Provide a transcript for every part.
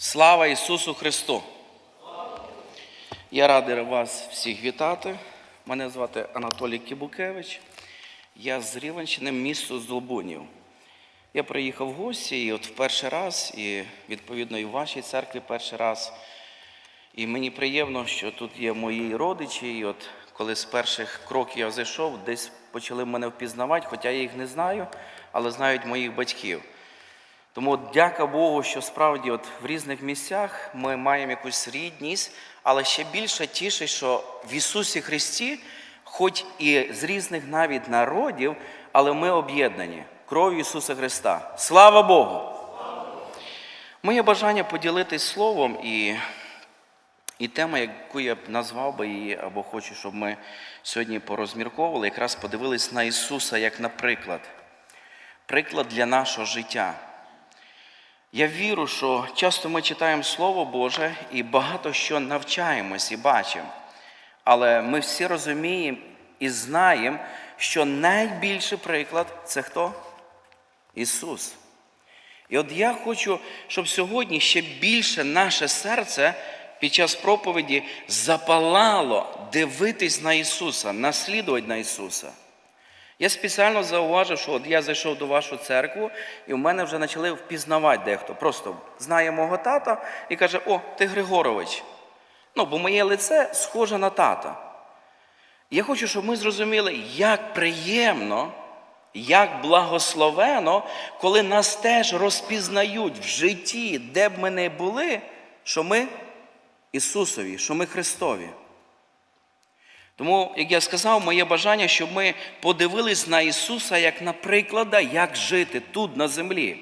Слава Ісусу Христу! Я радий вас всіх вітати. Мене звати Анатолій Кібукевич. Я з Рівенщини, місто Здолбунів. Я приїхав в гості і от в перший раз, і відповідно і в вашій церкві перший раз. І мені приємно, що тут є мої родичі. І от коли з перших кроків я зайшов, десь почали мене впізнавати, хоча я їх не знаю, але знають моїх батьків. Тому дяка Богу, що справді от в різних місцях ми маємо якусь рідність, але ще більше тішить, що в Ісусі Христі, хоч і з різних навіть народів, але ми об'єднані кров'ю Ісуса Христа. Слава Богу! Моє бажання поділитись словом і, і тема, яку я б назвав би її, або хочу, щоб ми сьогодні порозмірковували, якраз подивились на Ісуса як на приклад. Приклад для нашого життя. Я вірю, що часто ми читаємо Слово Боже і багато що навчаємось і бачимо. Але ми всі розуміємо і знаємо, що найбільший приклад це хто? Ісус. І от я хочу, щоб сьогодні ще більше наше серце під час проповіді запалало дивитись на Ісуса, наслідувати на Ісуса. Я спеціально зауважив, що от я зайшов до вашу церкву, і в мене вже почали впізнавати дехто. Просто знає мого тата і каже: О, ти Григорович. Ну, бо моє лице схоже на тата. Я хочу, щоб ми зрозуміли, як приємно, як благословено, коли нас теж розпізнають в житті, де б ми не були, що ми Ісусові, що ми Христові. Тому, як я сказав, моє бажання, щоб ми подивились на Ісуса як на приклада, як жити тут на землі.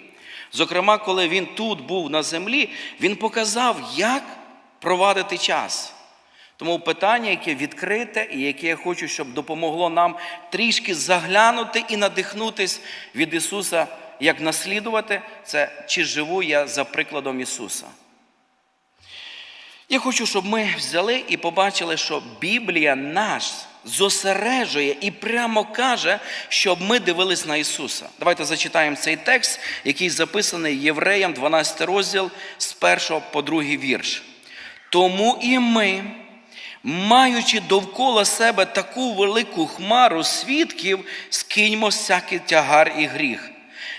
Зокрема, коли Він тут був на землі, Він показав, як провадити час. Тому питання, яке відкрите, і яке я хочу, щоб допомогло нам трішки заглянути і надихнутись від Ісуса, як наслідувати, це чи живу я за прикладом Ісуса. Я хочу, щоб ми взяли і побачили, що Біблія нас зосереджує і прямо каже, щоб ми дивились на Ісуса. Давайте зачитаємо цей текст, який записаний Євреям, 12 розділ з 1 по 2 вірш. Тому і ми, маючи довкола себе таку велику хмару свідків, скиньмо всякий тягар і гріх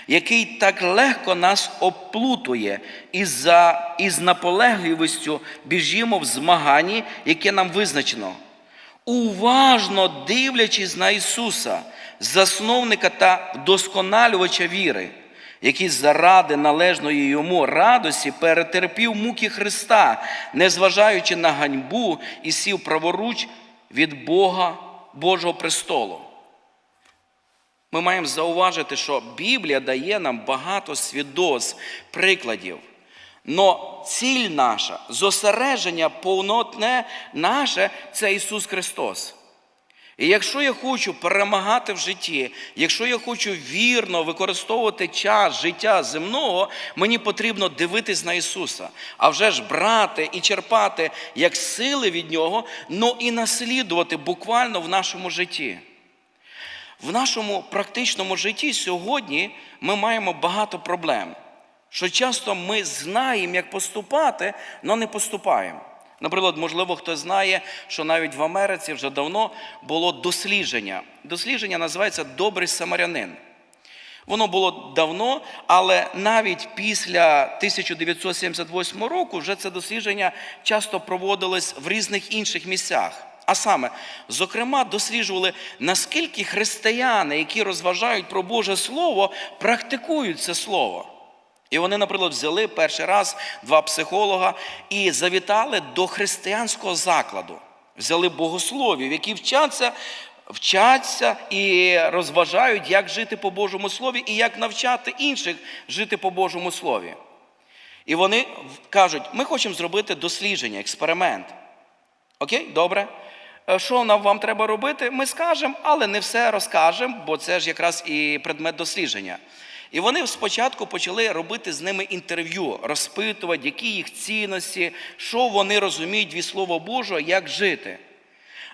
який так легко нас оплутує, і за, і з наполегливістю біжімо в змаганні, яке нам визначено. Уважно дивлячись на Ісуса, засновника та вдосконалювача віри, який заради належної йому радості перетерпів муки Христа, незважаючи на ганьбу і сів праворуч від Бога Божого престолу. Ми маємо зауважити, що Біблія дає нам багато свідоцтв, прикладів. Но ціль наша, зосередження повнотне наше це Ісус Христос. І якщо я хочу перемагати в житті, якщо я хочу вірно використовувати час життя земного, мені потрібно дивитись на Ісуса, а вже ж брати і черпати як сили від Нього, но і наслідувати буквально в нашому житті. В нашому практичному житті сьогодні ми маємо багато проблем, що часто ми знаємо, як поступати, але не поступаємо. Наприклад, можливо, хтось знає, що навіть в Америці вже давно було дослідження. Дослідження називається Добрий самарянин. Воно було давно, але навіть після 1978 року вже це дослідження часто проводилось в різних інших місцях. А саме, зокрема, досліджували, наскільки християни, які розважають про Боже Слово, практикують це Слово. І вони, наприклад, взяли перший раз два психолога і завітали до християнського закладу. Взяли богословів, які вчаться, вчаться і розважають, як жити по Божому Слові і як навчати інших жити по Божому Слові. І вони кажуть, ми хочемо зробити дослідження, експеримент. Окей, добре. Е, Що нам вам треба робити? Ми скажемо, але не все розкажемо, бо це ж якраз і предмет дослідження. І вони спочатку почали робити з ними інтерв'ю, розпитувати, які їх цінності, що вони розуміють від Слова Божого, як жити.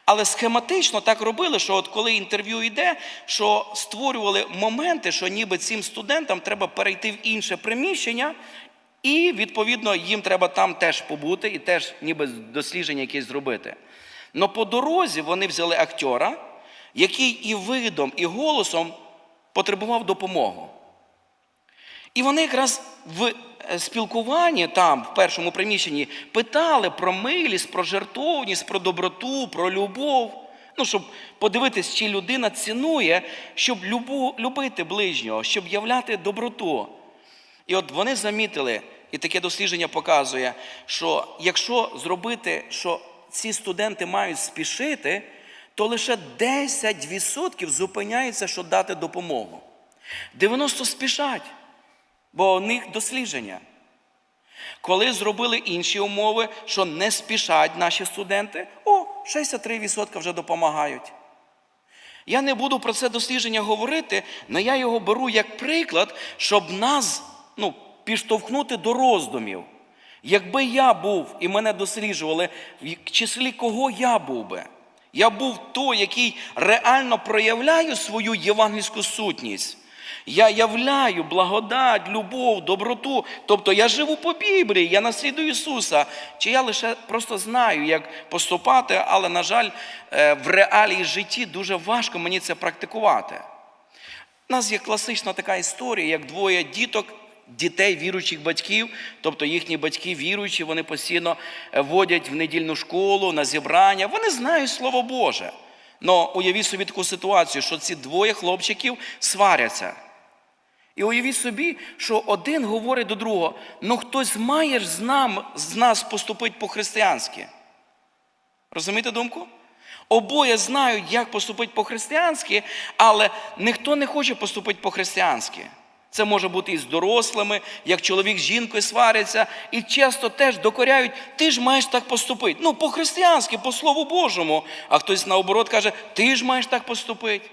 Але схематично так робили, що от коли інтерв'ю йде, що створювали моменти, що ніби цим студентам треба перейти в інше приміщення І, відповідно, їм треба там теж побути і теж ніби дослідження якесь зробити. Но по дорозі вони взяли актера, який і видом, і голосом потребував допомогу. І вони якраз в е, спілкуванні там, в першому приміщенні, питали про милість, про жертовність, про доброту, про любов. Ну, щоб подивитись, чи людина цінує, щоб любу, любити ближнього, щоб являти доброту. І от вони замітили, і таке дослідження показує, що якщо зробити, що ці студенти мають спішити, то лише 10% зупиняється, щоб дати допомогу. 90 спішать, бо у них дослідження. Коли зробили інші умови, що не спішать наші студенти, о, 63% вже допомагають. Я не буду про це дослідження говорити, але я його беру як приклад, щоб нас ну, підштовхнути до роздумів. Якби я був і мене досліджували, в числі кого я був би? Я був той, який реально проявляю свою євангельську сутність. Я являю благодать, любов, доброту. Тобто я живу по Біблії, я наслідую Ісуса. Чи я лише просто знаю, як поступати, але, на жаль, е, в реалії житті дуже важко мені це практикувати. У нас є класична така історія, як двоє діток, дітей віруючих батьків, тобто їхні батьки віруючі, вони постійно е, водять в недільну школу, на зібрання. Вони знають Слово Боже. Но уявіть собі таку ситуацію, що ці двоє хлопчиків сваряться. І уявіть собі, що один говорить до другого: ну хтось має ж з, нам, з нас поступити по-християнськи. Розумієте думку? Обоє знають, як поступити по-християнськи, але ніхто не хоче поступити по-християнськи. Це може бути і з дорослими, як чоловік з жінкою сваряться, і часто теж докоряють, ти ж маєш так поступити. Ну, по-християнськи, по Слову Божому. А хтось наоборот каже, ти ж маєш так поступити.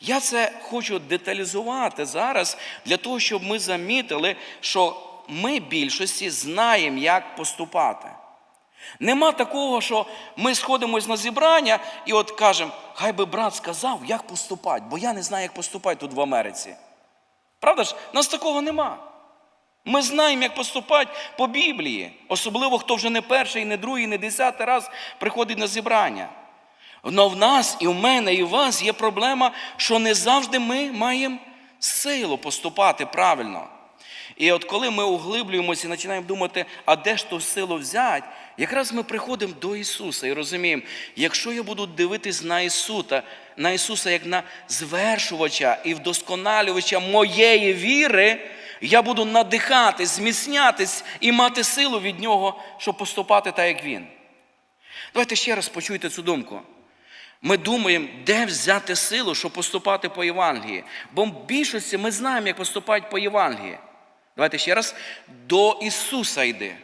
Я це хочу деталізувати зараз для того, щоб ми замітили, що ми більшості знаємо, як поступати. Нема такого, що ми сходимось на зібрання і от кажемо, хай би брат сказав, як поступати, бо я не знаю, як поступати тут в Америці. Правда ж, нас такого нема. Ми знаємо, як поступати по Біблії, особливо хто вже не перший, не другий, не десятий раз приходить на зібрання. Но в нас, і в мене, і в вас є проблема, що не завжди ми маємо силу поступати правильно. І от коли ми углиблюємося і починаємо думати, а де ж ту силу взяти, якраз ми приходимо до Ісуса і розуміємо, якщо я буду дивитись на Ісуса, на Ісуса як на звершувача і вдосконалювача моєї віри, я буду надихатись, зміцнятись і мати силу від Нього, щоб поступати так, як Він. Давайте ще раз почуйте цю думку. Ми думаємо, де взяти силу, щоб поступати по Євангелії. Бо в більшості ми знаємо, як поступати по Євангелії. Давайте ще раз до Ісуса йди.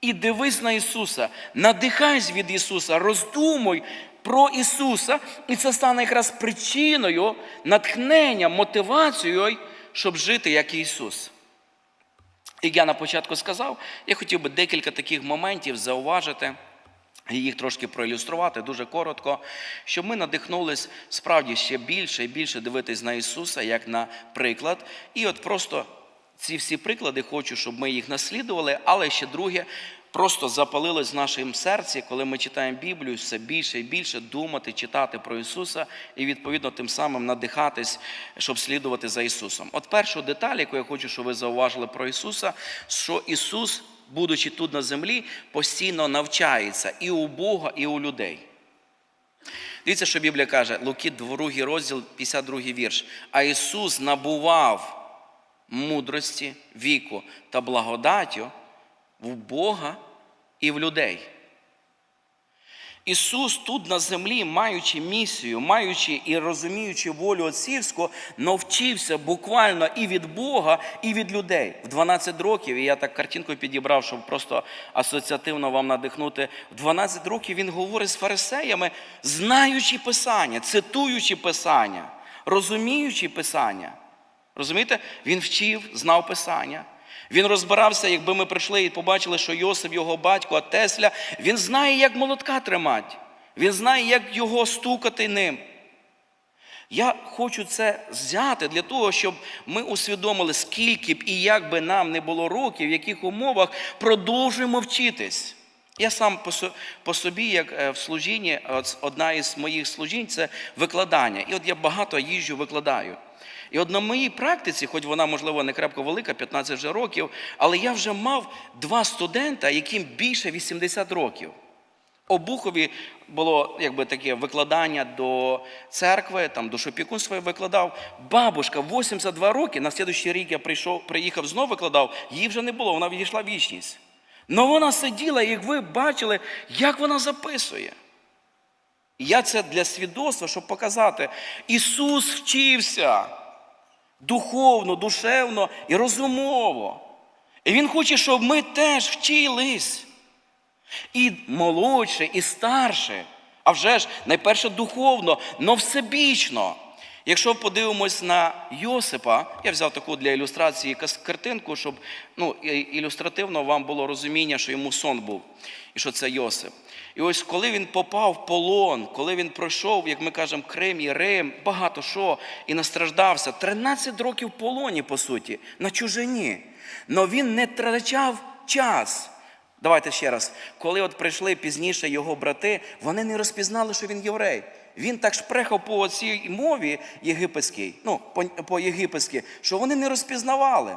І дивись на Ісуса, надихайся від Ісуса, роздумуй про Ісуса, і це стане якраз причиною, натхненням, мотивацією, щоб жити як Ісус. Як я на початку сказав, я хотів би декілька таких моментів зауважити і їх трошки проілюструвати дуже коротко, щоб ми надихнулись справді ще більше і більше дивитись на Ісуса як на приклад. І от просто ці всі приклади хочу, щоб ми їх наслідували, але ще друге. Просто запалилось в нашому серці, коли ми читаємо Біблію, все більше і більше думати, читати про Ісуса і, відповідно, тим самим надихатись, щоб слідувати за Ісусом. От першу деталь, яку я хочу, щоб ви зауважили про Ісуса, що Ісус, будучи тут на землі, постійно навчається і у Бога, і у людей. Дивіться, що Біблія каже, Луки, 2 розділ, 52 вірш. А Ісус набував мудрості, віку та благодаттю в Бога і в людей. Ісус тут на землі, маючи місію, маючи і розуміючи волю отцівську, навчився буквально і від Бога, і від людей. В 12 років, і я так картинку підібрав, щоб просто асоціативно вам надихнути. В 12 років він говорить з фарисеями, знаючи Писання, цитуючи Писання, розуміючи Писання. Розумієте? Він вчив, знав Писання. Він розбирався, якби ми прийшли і побачили, що Йосип, його батько, а Тесля, він знає, як молотка тримати. Він знає, як його стукати ним. Я хочу це взяти для того, щоб ми усвідомили, скільки б і як би нам не було років, в яких умовах продовжуємо вчитись. Я сам по собі, як е, в служінні, одна із моїх служінь це викладання. І от я багато їжджу, викладаю. І от на моїй практиці, хоч вона, можливо, не крепко велика, 15 вже років, але я вже мав два студента, яким більше 80 років. Обухові було якби таке викладання до церкви, там до шопікунства викладав. Бабушка 82 роки, на слідуючий рік я прийшов, приїхав знову викладав, її вже не було, вона відійшла в вічність. Но вона сиділа, як ви бачили, як вона записує. Я це для свідоцтва, щоб показати. Ісус вчився духовно, душевно і розумово. І Він хоче, щоб ми теж вчились. І молодше, і старше. А вже ж найперше духовно, но всебічно. Якщо подивимось на Йосипа, я взяв таку для ілюстрації картинку, щоб ну, ілюстративно вам було розуміння, що йому сон був, і що це Йосип. І ось коли він попав в полон, коли він пройшов, як ми кажемо, Крим і Рим, багато що, і настраждався, 13 років в полоні, по суті, на чужині. Но він не втрачав час. Давайте ще раз. Коли от прийшли пізніше його брати, вони не розпізнали, що він єврей. Він так шпрехав по цій мові єгипетській, ну, по, по єгипетськи, що вони не розпізнавали,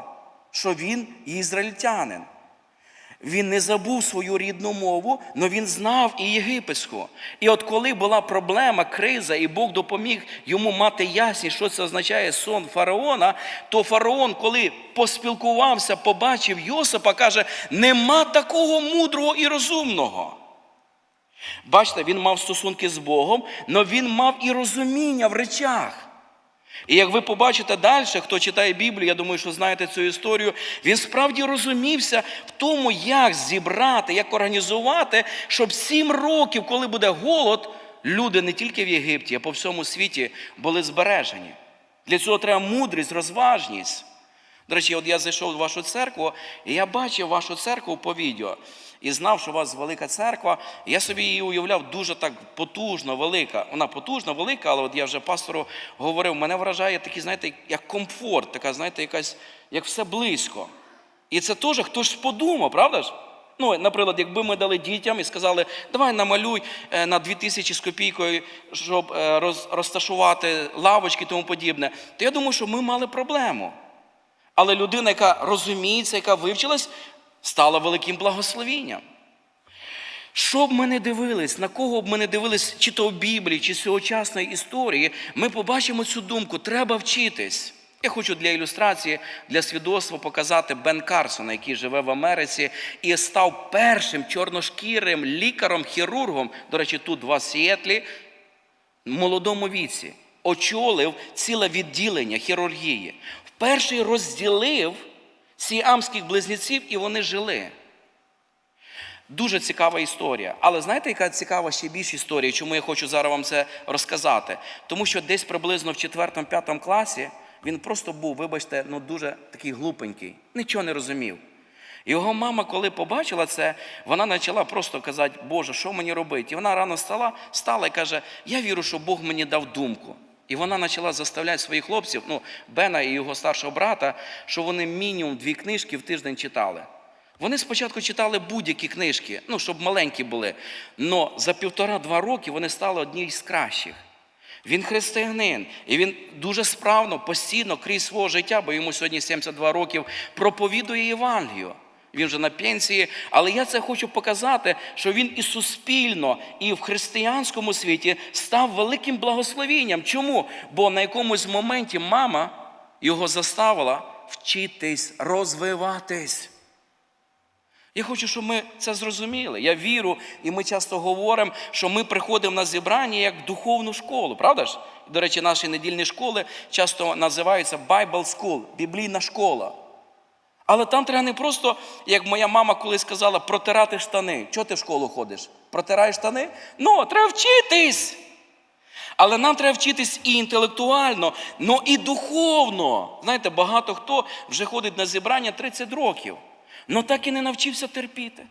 що він ізраїльтянин. Він не забув свою рідну мову, але він знав і єгипетську. І от коли була проблема, криза, і Бог допоміг йому мати ясність, що це означає сон фараона, то фараон, коли поспілкувався, побачив Йосипа, каже: нема такого мудрого і розумного. Бачите, він мав стосунки з Богом, але він мав і розуміння в речах. І як ви побачите далі, хто читає Біблію, я думаю, що знаєте цю історію, він справді розумівся в тому, як зібрати, як організувати, щоб сім років, коли буде голод, люди не тільки в Єгипті, а по всьому світі були збережені. Для цього треба мудрість, розважність. До речі, от я зайшов в вашу церкву, і я бачив вашу церкву по відео. І знав, що у вас велика церква. Я собі її уявляв дуже так потужно, велика. Вона потужна, велика, але от я вже пастору говорив, мене вражає такий, знаєте, як комфорт, така, знаєте, якась, як все близько. І це теж хтось подумав, правда ж? Ну, наприклад, якби ми дали дітям і сказали, давай намалюй е, на 2000 з копійкою, щоб е, розташувати лавочки і тому подібне, то я думаю, що ми мали проблему. Але людина, яка розуміється, яка вивчилась, стала великим благословінням. Що б ми не дивились, на кого б ми не дивились, чи то в Біблії, чи з сьогочасної історії, ми побачимо цю думку, треба вчитись. Я хочу для ілюстрації, для свідоцтва показати Бен Карсона, який живе в Америці і став першим чорношкірим лікарем, хірургом, до речі, тут в Сіетлі, в молодому віці, очолив ціле відділення хірургії. Вперше розділив сіамських близнеців, і вони жили. Дуже цікава історія. Але знаєте, яка цікава ще більш історія, чому я хочу зараз вам це розказати? Тому що десь приблизно в 4-5 класі він просто був, вибачте, ну дуже такий глупенький, нічого не розумів. Його мама, коли побачила це, вона почала просто казати, Боже, що мені робити? І вона рано стала, стала і каже: Я вірю, що Бог мені дав думку. І вона почала заставляти своїх хлопців, ну, Бена і його старшого брата, що вони мінімум дві книжки в тиждень читали. Вони спочатку читали будь-які книжки, ну, щоб маленькі були. але за півтора-два роки вони стали одні з кращих. Він християнин, і він дуже справно, постійно, крізь свого життя, бо йому сьогодні 72 років, проповідує Євангелію. Він вже на пенсії, але я це хочу показати, що він і суспільно, і в християнському світі став великим благословенням. Чому? Бо на якомусь моменті мама його заставила вчитись, розвиватись. Я хочу, щоб ми це зрозуміли. Я вірю, і ми часто говоримо, що ми приходимо на зібрання як духовну школу, правда ж? До речі, наші недільні школи часто називаються Bible School, біблійна школа. Але там треба не просто, як моя мама колись сказала, протирати штани. Чого ти в школу ходиш? Протираєш штани? Ну, треба вчитись. Але нам треба вчитись і інтелектуально, але і духовно. Знаєте, багато хто вже ходить на зібрання 30 років, але так і не навчився терпіти,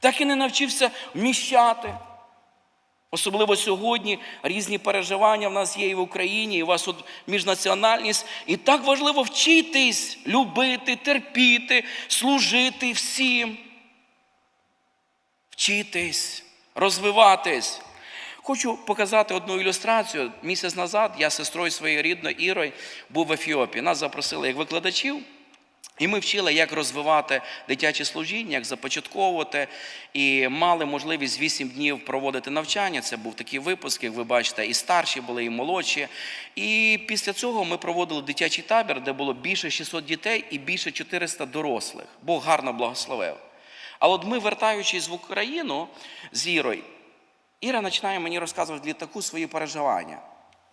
так і не навчився вміщати. Особливо сьогодні різні переживання в нас є і в Україні, і у вас тут міжнаціональність. І так важливо вчитись, любити, терпіти, служити всім. Вчитись, розвиватись. Хочу показати одну ілюстрацію. Місяць назад я з сестрою своєю рідною Ірою був в Ефіопії. Нас запросили як викладачів. І ми вчили, як розвивати дитяче служіння, як започатковувати, і мали можливість 8 днів проводити навчання. Це був такий випуск, як ви бачите, і старші були, і молодші. І після цього ми проводили дитячий табір, де було більше 600 дітей і більше 400 дорослих. Бог гарно благословив. Але от ми, вертаючись в Україну з Ірою, Іра починає мені розказувати в літаку свої переживання.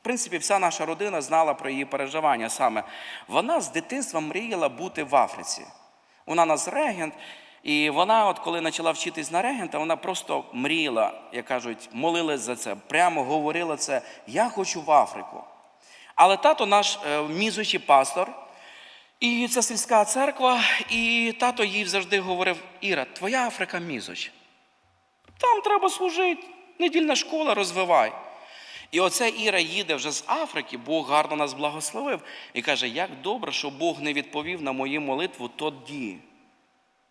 Принципі, вся наша родина знала про її переживання саме. Вона з дитинства мріяла бути в Африці. Вона нас регент, і вона, от коли почала вчитись на регента, вона просто мріяла, як кажуть, молилась за це, прямо говорила це: Я хочу в Африку. Але тато наш е, мізучий пастор, і це сільська церква, і тато їй завжди говорив: Іра, твоя Африка мізоч. Там треба служити, недільна школа розвивай. І оце Іра їде вже з Африки, Бог гарно нас благословив і каже, як добре, що Бог не відповів на мою молитву тоді.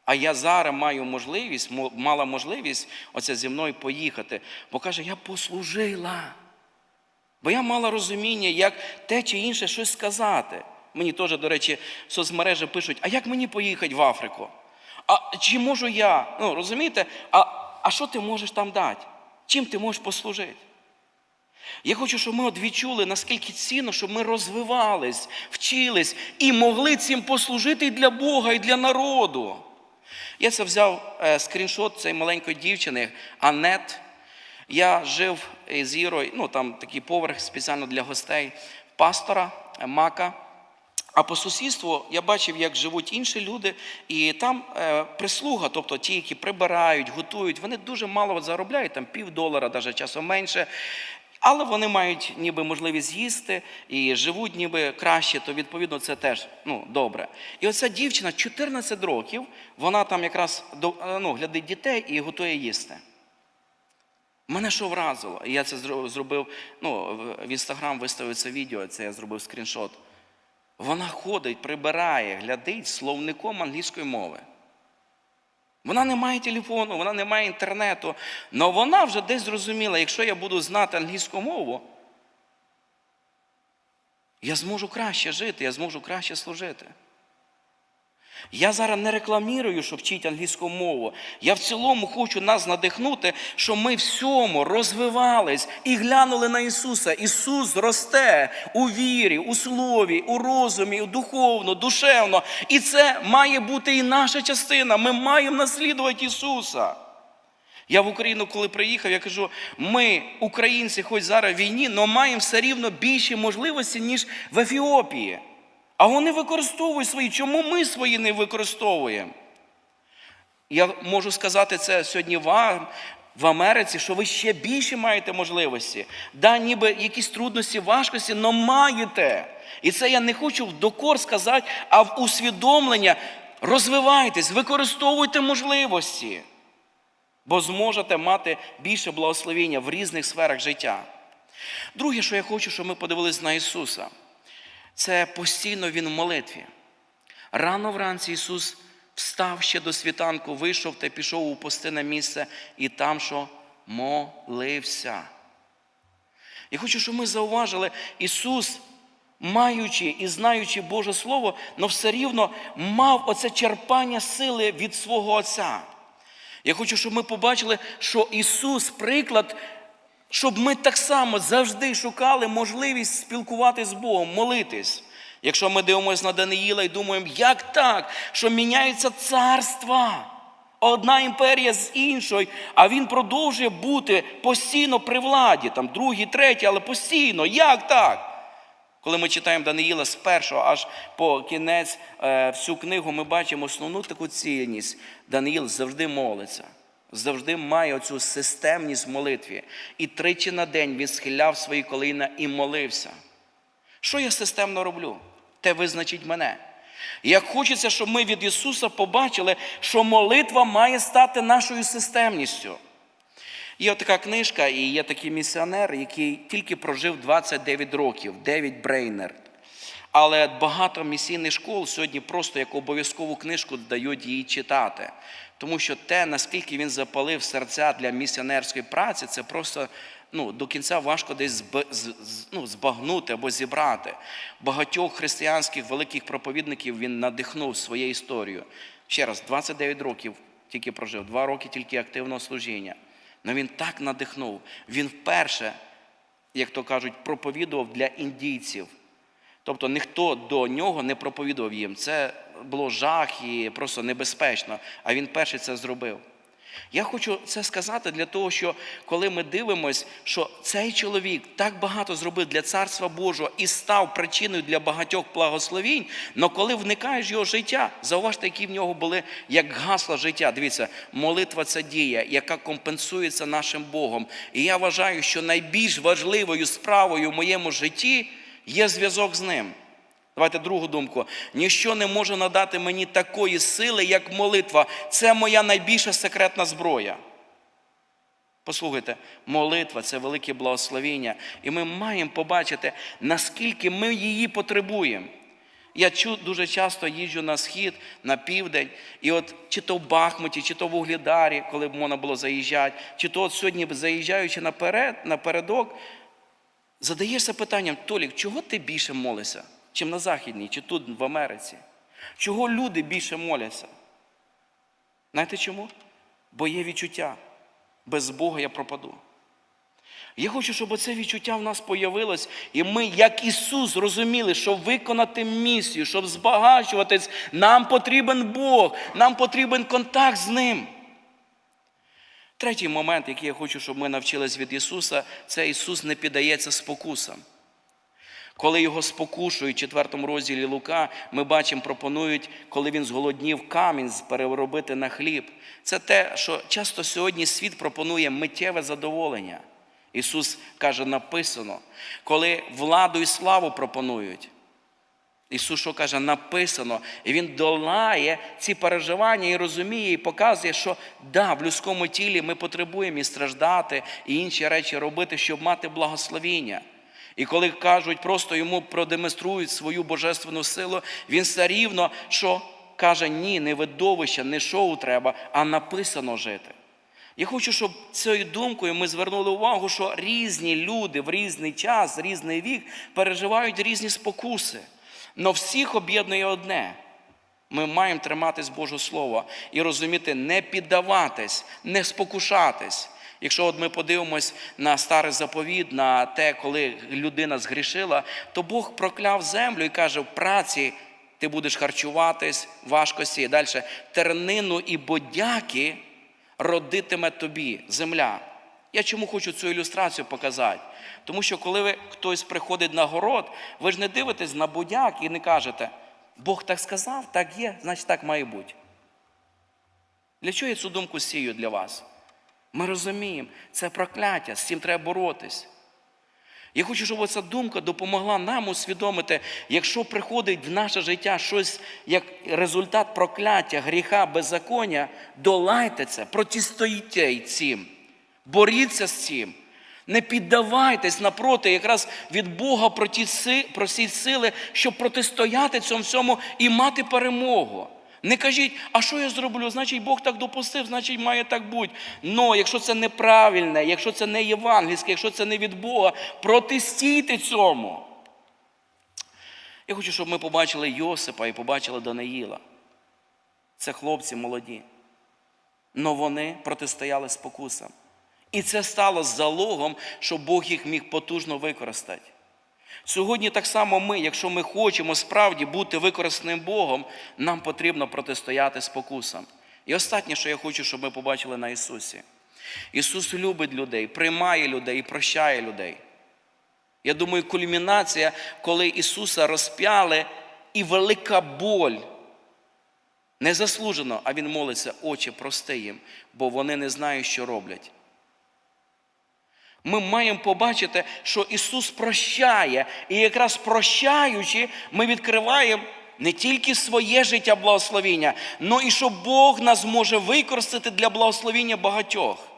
А я зараз маю можливість, мала можливість оце зі мною поїхати. Бо каже, я послужила. Бо я мала розуміння, як те чи інше щось сказати. Мені теж, до речі, в соцмережі пишуть, а як мені поїхати в Африку? А чи можу я? Ну, розумієте, а, а що ти можеш там дати? Чим ти можеш послужити? Я хочу, щоб ми відчули, наскільки цінно, щоб ми розвивались, вчились і могли цим послужити і для Бога, і для народу. Я це взяв е, скріншот цієї маленької дівчини Анет. Я жив з Ірою, ну там такий поверх спеціально для гостей пастора е, Мака. А по сусідству я бачив, як живуть інші люди, і там е, прислуга, тобто ті, які прибирають, готують, вони дуже мало заробляють, там пів долара, навіть часом менше. Але вони мають ніби можливість їсти і живуть ніби краще, то відповідно це теж ну, добре. І оця дівчина 14 років, вона там якраз е, ну, глядить дітей і готує їсти. Мене що вразило? Я це зробив, ну, в інстаграм виставив це відео, це я зробив скріншот. Вона ходить, прибирає, глядить словником англійської мови. Вона не має телефону, вона не має інтернету, але вона вже десь зрозуміла, якщо я буду знати англійську мову, я зможу краще жити, я зможу краще служити. Я зараз не рекламірую, що вчить англійську мову. Я в цілому хочу нас надихнути, що ми всьому розвивались і глянули на Ісуса. Ісус росте у вірі, у слові, у розумі, духовно, душевно. І це має бути і наша частина. Ми маємо наслідувати Ісуса. Я в Україну, коли приїхав, я кажу: ми, українці, хоч зараз в війні, але маємо все рівно більші можливості, ніж в Ефіопії. А вони використовують свої. Чому ми свої не використовуємо? Я можу сказати це сьогодні вам, в Америці, що ви ще більше маєте можливості. Да, ніби якісь трудності, важкості, але маєте. І це я не хочу в докор сказати, а в усвідомлення розвивайтесь, використовуйте можливості, бо зможете мати більше благословення в різних сферах життя. Друге, що я хочу, щоб ми подивились на Ісуса, це постійно Він в молитві. Рано вранці Ісус встав ще до світанку, вийшов та пішов у пустинне місце і там що молився. Я хочу, щоб ми зауважили, Ісус, маючи і знаючи Боже Слово, але все рівно мав оце черпання сили від свого Отця. Я хочу, щоб ми побачили, що Ісус приклад, щоб ми так само завжди шукали можливість спілкуватися з Богом, молитись. Якщо ми дивимося на Даниїла і думаємо, як так, що міняються царства, одна імперія з іншою, а він продовжує бути постійно при владі, там другий, третій, але постійно. Як так? Коли ми читаємо Даниїла з першого аж по кінець е, всю книгу, ми бачимо основну таку цінність. Даниїл завжди молиться, завжди має оцю системність в молитві. І тричі на день він схиляв свої коліна і молився. Що я системно роблю? Те визначить мене. Як хочеться, щоб ми від Ісуса побачили, що молитва має стати нашою системністю. Є така книжка, і є такий місіонер, який тільки прожив 29 років, Девід Брейнер. Але багато місійних школ сьогодні просто як обов'язкову книжку дають її читати. Тому що те, наскільки він запалив серця для місіонерської праці, це просто ну, до кінця важко десь ну, збагнути або зібрати. Багатьох християнських великих проповідників він надихнув своєю історією. Ще раз, 29 років тільки прожив, 2 роки тільки активного служіння. Але він так надихнув. Він вперше, як то кажуть, проповідував для індійців. Тобто ніхто до нього не проповідував їм. Це було жах і просто небезпечно. А він перший це зробив. Я хочу це сказати для того, що коли ми дивимося, що цей чоловік так багато зробив для царства Божого і став причиною для багатьох благословінь, але коли вникаєш його життя, зауважте, які в нього були як гасла життя. Дивіться, молитва це дія, яка компенсується нашим Богом. І я вважаю, що найбільш важливою справою в моєму житті є зв'язок з ним. Давайте другу думку. Ніщо не може надати мені такої сили, як молитва. Це моя найбільша секретна зброя. Послухайте, молитва це велике благословіння. І ми маємо побачити, наскільки ми її потребуємо. Я дуже часто їжджу на схід, на південь, і от чи то в Бахмуті, чи то в Углідарі, коли б можна було заїжджати, чи то от сьогодні, заїжджаючи наперед, напередок, задаєшся питанням, Толік, чого ти більше молишся, чим на Західній, чи тут в Америці? Чого люди більше моляться? Знаєте чому? Бо є відчуття. Без Бога я пропаду. Я хочу, щоб оце відчуття в нас появилось, і ми, як Ісус, розуміли, що виконати місію, щоб збагачуватись, нам потрібен Бог, нам потрібен контакт з Ним. Третій момент, який я хочу, щоб ми навчились від Ісуса, це Ісус не піддається спокусам. Коли його спокушують в четвертому розділі Лука, ми бачимо, пропонують, коли він зголоднів камінь переробити на хліб. Це те, що часто сьогодні світ пропонує миттєве задоволення. Ісус каже, написано, коли владу і славу пропонують. Ісус що каже, написано, і Він долає ці переживання і розуміє, і показує, що да, в людському тілі ми потребуємо і страждати, і інші речі робити, щоб мати благословіння. І коли кажуть, просто йому продемонструють свою божественну силу, він все рівно, що каже, ні, не видовище, не шоу треба, а написано жити. Я хочу, щоб цією думкою ми звернули увагу, що різні люди в різний час, різний вік переживають різні спокуси. Но всіх об'єднує одне. Ми маємо триматись Божого Слова і розуміти, не піддаватись, не спокушатись. Якщо от ми подивимось на старий заповіт, на те, коли людина згрішила, то Бог прокляв землю і каже: в праці ти будеш харчуватись, важкості і далі. Тернину і бодяки родитиме тобі земля. Я чому хочу цю ілюстрацію показати? Тому що коли ви, хтось приходить на город, ви ж не дивитесь на будяк і не кажете, Бог так сказав, так є, значить так має бути. Для чого я цю думку сію для вас? Ми розуміємо, це прокляття, з цим треба боротись. Я хочу, щоб ця думка допомогла нам усвідомити, якщо приходить в наше життя щось як результат прокляття, гріха, беззаконня, долайте це, протистоїте цим, боріться з цим. Не піддавайтесь напроти, якраз від Бога просіть сили, щоб протистояти цьому всьому і мати перемогу. Не кажіть, а що я зроблю? Значить, Бог так допустив, значить, має так бути. Но якщо це неправильне, якщо це не євангельське, якщо це не від Бога, протистійте цьому. Я хочу, щоб ми побачили Йосипа і побачили Даниїла. Це хлопці молоді. Но вони протистояли спокусам. І це стало залогом, щоб Бог їх міг потужно використати. Сьогодні так само ми, якщо ми хочемо справді бути використаним Богом, нам потрібно протистояти спокусам. І останнє, що я хочу, щоб ми побачили на Ісусі. Ісус любить людей, приймає людей і прощає людей. Я думаю, кульмінація, коли Ісуса розп'яли, і велика боль. Не заслужено, а Він молиться, Отче, прости їм, бо вони не знають, що роблять. Ми маємо побачити, що Ісус прощає, і якраз прощаючи, ми відкриваємо не тільки своє життя благословіння, але і що Бог нас може використати для благословіння багатьох.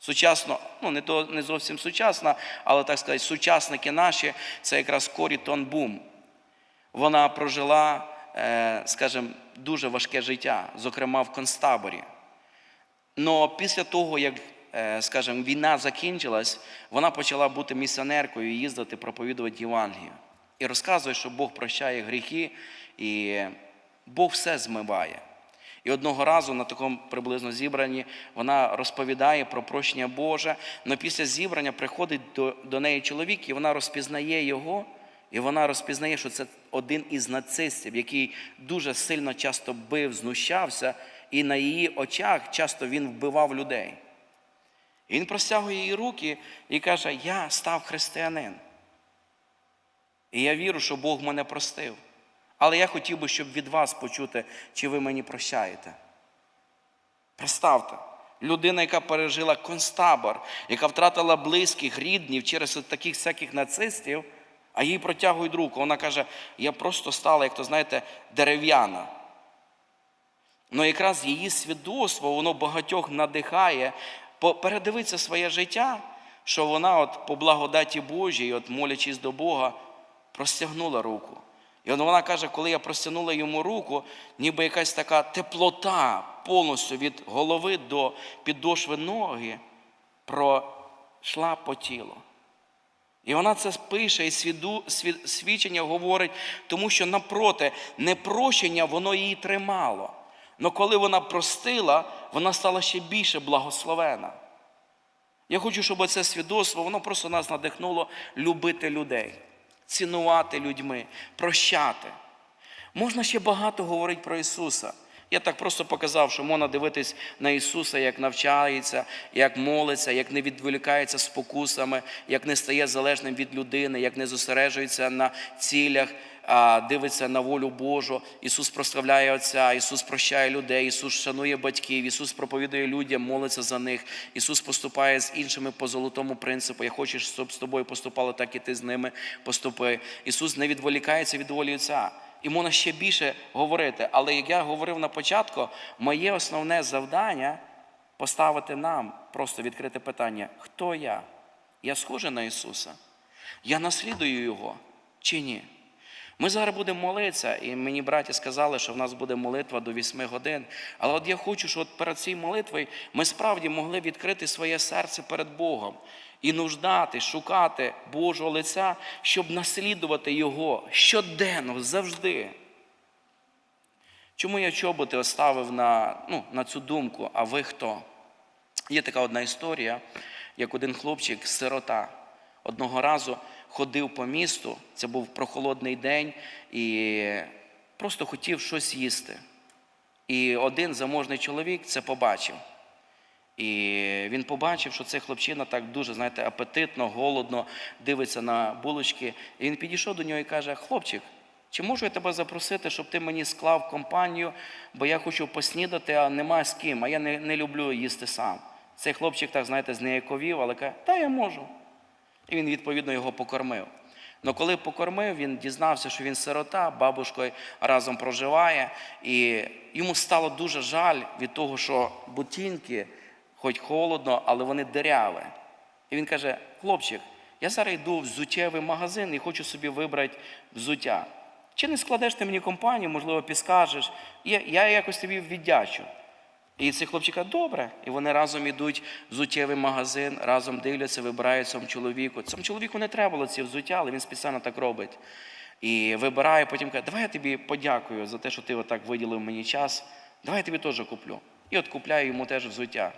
Сучасно, ну не, до, не зовсім сучасна, але так сказати, сучасники наші це якраз Корі Тон Бум. Вона прожила, е, скажімо, дуже важке життя, зокрема в концтаборі. Но після того, як, скажімо, війна закінчилась, вона почала бути місіонеркою, їздити, проповідувати Євангелію. І розказує, що Бог прощає гріхи, і Бог все змиває. І одного разу на такому приблизно зібранні вона розповідає про прощення Боже. але після зібрання приходить до, до неї чоловік, і вона розпізнає його, і вона розпізнає, що це один із нацистів, який дуже сильно часто бив, знущався, і на її очах часто він вбивав людей. І він простягує її руки і каже: Я став християнин. І я вірю, що Бог мене простив. Але я хотів би, щоб від вас почути, чи ви мені прощаєте. Представте, людина, яка пережила концтабор, яка втратила близьких, рідних через таких всяких нацистів, а їй протягують руку. Вона каже, я просто стала, як то знаєте, дерев'яна. Ну якраз її свідоцтво, воно багатьох надихає передивитися своє життя, що вона от по благодаті Божій, от молячись до Бога, простягнула руку. І от вона каже, коли я простягнула йому руку, ніби якась така теплота повністю від голови до підошви ноги пройшла по тілу. І вона це пише і свіду, свід- свідчення говорить, тому що напроти непрощення воно її тримало. Але коли вона простила, вона стала ще більше благословена. Я хочу, щоб це свідоцтво, воно просто нас надихнуло любити людей, цінувати людьми, прощати. Можна ще багато говорити про Ісуса. Я так просто показав, що можна дивитись на Ісуса, як навчається, як молиться, як не відволікається спокусами, як не стає залежним від людини, як не зосереджується на цілях, дивиться на волю Божу. Ісус прославляє Отця, Ісус прощає людей, Ісус шанує батьків, Ісус проповідує людям, молиться за них. Ісус поступає з іншими по золотому принципу. Я хочу, щоб з тобою поступало, так і ти з ними поступи. Ісус не відволікається від волі Отця. І можна ще більше говорити. Але як я говорив на початку, моє основне завдання поставити нам, просто відкрите питання: хто я? Я схожий на Ісуса? Я наслідую Його чи ні? Ми зараз будемо молитися, і мені браті сказали, що в нас буде молитва до 8 годин. Але от я хочу, щоб от перед цією молитвою ми справді могли відкрити своє серце перед Богом і нуждати, шукати Божого лиця, щоб наслідувати Його щоденно, завжди. Чому я чоботи оставив на, ну, на цю думку, а ви хто? Є така одна історія, як один хлопчик, сирота, одного разу ходив по місту, це був прохолодний день, і просто хотів щось їсти. І один заможний чоловік це побачив. І він побачив, що цей хлопчина так дуже, знаєте, апетитно, голодно дивиться на булочки. І він підійшов до нього і каже: Хлопчик, чи можу я тебе запросити, щоб ти мені склав компанію, бо я хочу поснідати, а нема з ким, а я не, не люблю їсти сам. Цей хлопчик, так знаєте, зніяковів, але каже, та я можу. І він, відповідно, його покормив. Але коли покормив, він дізнався, що він сирота, бабушкою разом проживає, і йому стало дуже жаль від того, що ботинки, хоч холодно, але вони диряві. І він каже: хлопчик, я зараз йду в взуттєвий магазин і хочу собі вибрати взуття. Чи не складеш ти мені компанію, можливо, підскажеш, я, я якось тобі віддячу. І цей хлопчик каже, добре. І вони разом йдуть в взуттєвий магазин, разом дивляться, вибирають цьому чоловіку. Цьому чоловіку не треба було ці взуття, але він спеціально так робить. І вибирає, потім каже, давай я тобі подякую за те, що ти отак виділив мені час. Давай я тобі теж куплю. І от купляю йому теж взуття.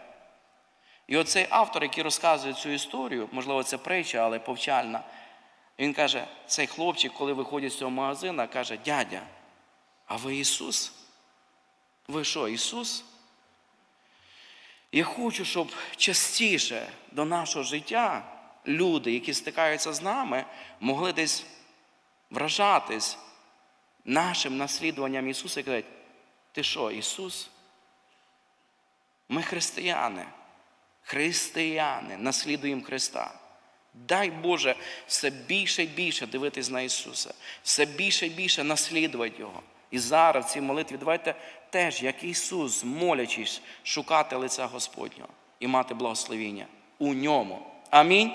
І оцей автор, який розказує цю історію, можливо, це притча, але повчальна, він каже: цей хлопчик, коли виходить з цього магазина, каже: дядя, а ви Ісус? Ви що, Ісус? Я хочу, щоб частіше до нашого життя люди, які стикаються з нами, могли десь вражатись нашим наслідуванням Ісуса і казати, ти що, Ісус? Ми християни, християни, наслідуємо Христа. Дай Боже все більше і більше дивитись на Ісуса, все більше і більше наслідувати Його. І зараз в цій молитві давайте теж, як Ісус, молячись, шукати лиця Господнього. і мати благословіння у ньому. Амінь.